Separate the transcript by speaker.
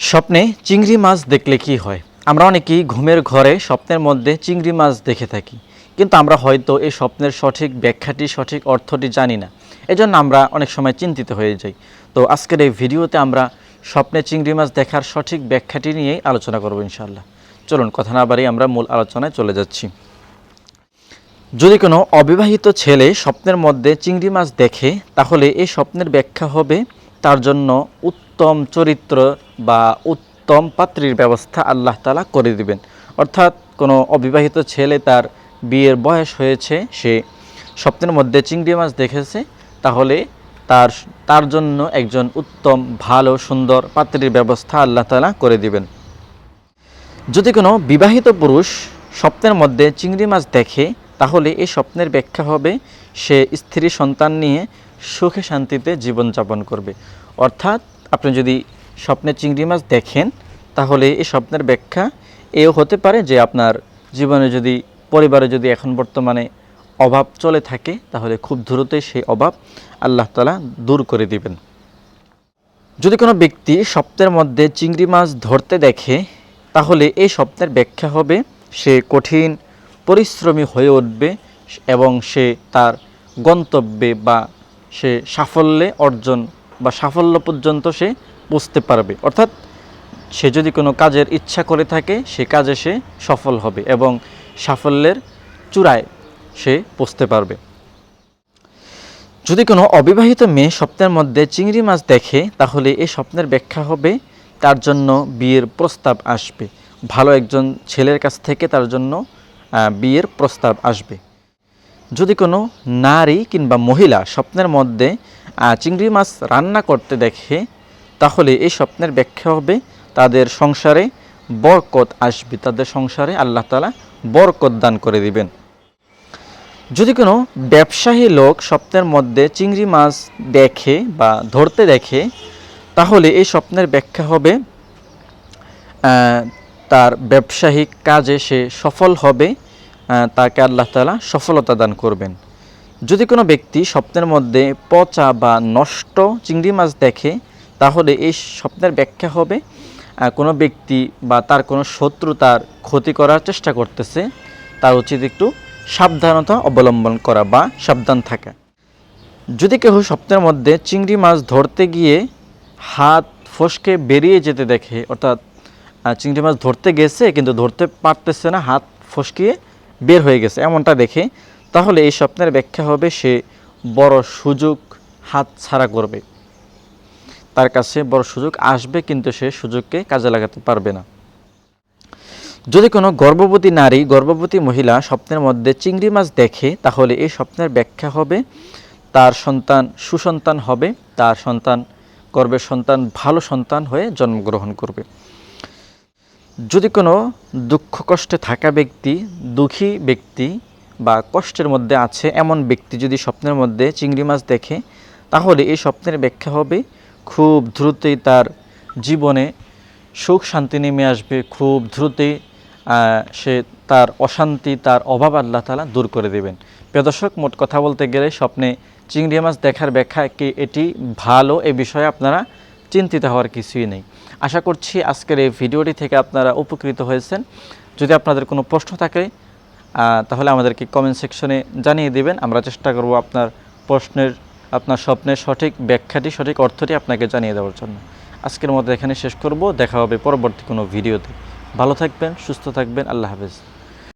Speaker 1: স্বপ্নে চিংড়ি মাছ দেখলে কি হয়? আমরা অনেকেই ঘুমের ঘরে স্বপ্নের মধ্যে চিংড়ি মাছ দেখে থাকি। কিন্তু আমরা হয়তো এই স্বপ্নের সঠিক ব্যাখ্যাটি, সঠিক অর্থটি জানি না। এজন্য আমরা অনেক সময় চিন্তিত হয়ে যাই। তো আজকের এই ভিডিওতে আমরা স্বপ্নে চিংড়ি মাছ দেখার সঠিক ব্যাখ্যাটি নিয়েই আলোচনা করব ইনশাল্লাহ চলুন, কথা না বাড়ি আমরা মূল আলোচনায় চলে যাচ্ছি। যদি কোনো অবিবাহিত ছেলে স্বপ্নের মধ্যে চিংড়ি মাছ দেখে, তাহলে এই স্বপ্নের ব্যাখ্যা হবে, তার জন্য উত্তম চরিত্র বা উত্তম পাত্রীর ব্যবস্থা আল্লাহ তালা করে দিবেন। অর্থাৎ কোনো অবিবাহিত ছেলে তার বিয়ের বয়স হয়েছে, সে স্বপ্নের মধ্যে চিংড়ি মাছ দেখেছে, তাহলে তার তার জন্য একজন উত্তম, ভালো, সুন্দর পাত্রীর ব্যবস্থা আল্লাহ তালা করে দিবেন। যদি কোনো বিবাহিত পুরুষ স্বপ্নের মধ্যে চিংড়ি মাছ দেখে, তাহলে এই স্বপ্নের ব্যাখ্যা হবে, সে স্ত্রী সন্তান নিয়ে সুখে শান্তিতে জীবনযাপন করবে। অর্থাৎ আপনি যদি স্বপ্নে চিংড়ি মাছ দেখেন, তাহলে এই স্বপ্নের ব্যাখ্যা এও হতে পারে যে আপনার জীবনে যদি, পরিবারে যদি এখন বর্তমানে অভাব চলে থাকে, তাহলে খুব দ্রুতই সেই অভাব আল্লাহ তালা দূর করে দিবেন। যদি কোনো ব্যক্তি স্বপ্নের মধ্যে চিংড়ি মাছ ধরতে দেখে, তাহলে এই স্বপ্নের ব্যাখ্যা হবে, সে কঠিন, পরিশ্রমী হয়ে উঠবে এবং সে তার গন্তব্যে বা সে সাফল্যে অর্জন বা সাফল্য পর্যন্ত সে পৌঁছতে পারবে। অর্থাৎ সে যদি কোনো কাজের ইচ্ছা করে থাকে, সে কাজে সে সফল হবে এবং সাফল্যের চূড়ায় সে পৌঁছতে পারবে। যদি কোনো অবিবাহিত মেয়ে স্বপ্নের মধ্যে চিংড়ি মাছ দেখে, তাহলে এই স্বপ্নের ব্যাখ্যা হবে, তার জন্য বিয়ের প্রস্তাব আসবে। ভালো একজন ছেলের কাছ থেকে তার জন্য বিয়ের প্রস্তাব আসবে। যদি কোনো নারী কিংবা মহিলা স্বপ্নের মধ্যে চিংড়ি মাছ রান্না করতে দেখে তাহলে এই স্বপ্নের ব্যাখ্যা হবে তাদের সংসারে বরকত আসবে, তাদের সংসারে আল্লাহ তালা বরকত দান করে দিবেন। যদি কোনো ব্যবসায়ী লোক স্বপ্নের মধ্যে চিংড়ি মাছ দেখে বা ধরতে দেখে, তাহলে এই স্বপ্নের ব্যাখ্যা হবে তার ব্যবসায়িক কাজে সে সফল হবে তাকে আল্লাহ তালা সফলতা দান করবেন। যদি কোনো ব্যক্তি স্বপ্নের মধ্যে পচা বা নষ্ট চিংড়ি মাছ দেখে তাহলে এই স্বপ্নের ব্যাখ্যা হবে কোনো ব্যক্তি বা তার কোনো শত্রু তার ক্ষতি করার চেষ্টা করতেছে, তার উচিত একটু সাবধানতা অবলম্বন করা বা সাবধান থাকা। যদি কেউ স্বপ্নের মধ্যে চিংড়ি মাছ ধরতে গিয়ে হাত ফসকে বেরিয়ে যেতে দেখে, অর্থাৎ চিংড়ি মাছ ধরতে গেছে কিন্তু ধরতে পারতেছে না, হাত ফসকিয়ে বের হয়ে গেছে, এমনটা দেখে, তাহলে এই স্বপ্নের ব্যাখ্যা হবে সে বড় সুযোগ হাত ছাড়া করবে। তার কাছে বড় সুযোগ আসবে, কিন্তু সে সুযোগকে কাজে লাগাতে পারবে না। যদি কোনো গর্ভবতী নারী, গর্ভবতী মহিলা স্বপ্নের মধ্যে চিংড়ি মাছ দেখে, তাহলে এই স্বপ্নের ব্যাখ্যা হবে, তার সন্তান সুসন্তান হবে, তার সন্তান গর্ভের সন্তান, ভালো সন্তান হয়ে জন্মগ্রহণ করবে। যদি কোনো দুঃখ কষ্টে থাকা ব্যক্তি, দুঃখী ব্যক্তি বা কষ্টের মধ্যে আছে এমন ব্যক্তি যদি স্বপ্নের মধ্যে চিংড়ি মাছ দেখে, তাহলে এই স্বপ্নের ব্যাখ্যা হবে খুব দ্রুতই তার জীবনে সুখ শান্তি নেমে আসবে, খুব দ্রুতই সে তার অশান্তি, তার অভাব আল্লাহ তালা দূর করে দেবেন। প্রিয় দর্শক, মোট কথা বলতে গেলে স্বপ্নে চিংড়ি মাছ দেখার ব্যাখ্যা কি এটি ভালো এ বিষয়ে আপনারা চিন্তিত হওয়ার কিছুই নেই। আশা করছি আজকের এই ভিডিওটি থেকে আপনারা উপকৃত হয়েছেন। যদি আপনাদের কোনো প্রশ্ন থাকে তাহলে আমাদেরকে কমেন্ট সেকশনে জানিয়ে দেবেন। আমরা চেষ্টা করব আপনার প্রশ্নের আপনার স্বপ্নের সঠিক ব্যাখ্যাটি, সঠিক অর্থটি আপনাকে জানিয়ে দেওয়ার জন্য। আজকের মতো এখানে শেষ করব। দেখা হবে পরবর্তী কোনো ভিডিওতে। ভালো থাকবেন, সুস্থ থাকবেন। আল্লাহ হাফেজ।